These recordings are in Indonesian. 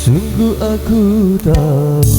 Sungguh aku tahu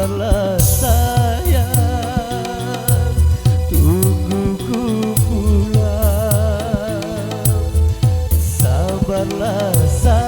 keluarlah sayang tungguku pulang. Sabarlah sayang.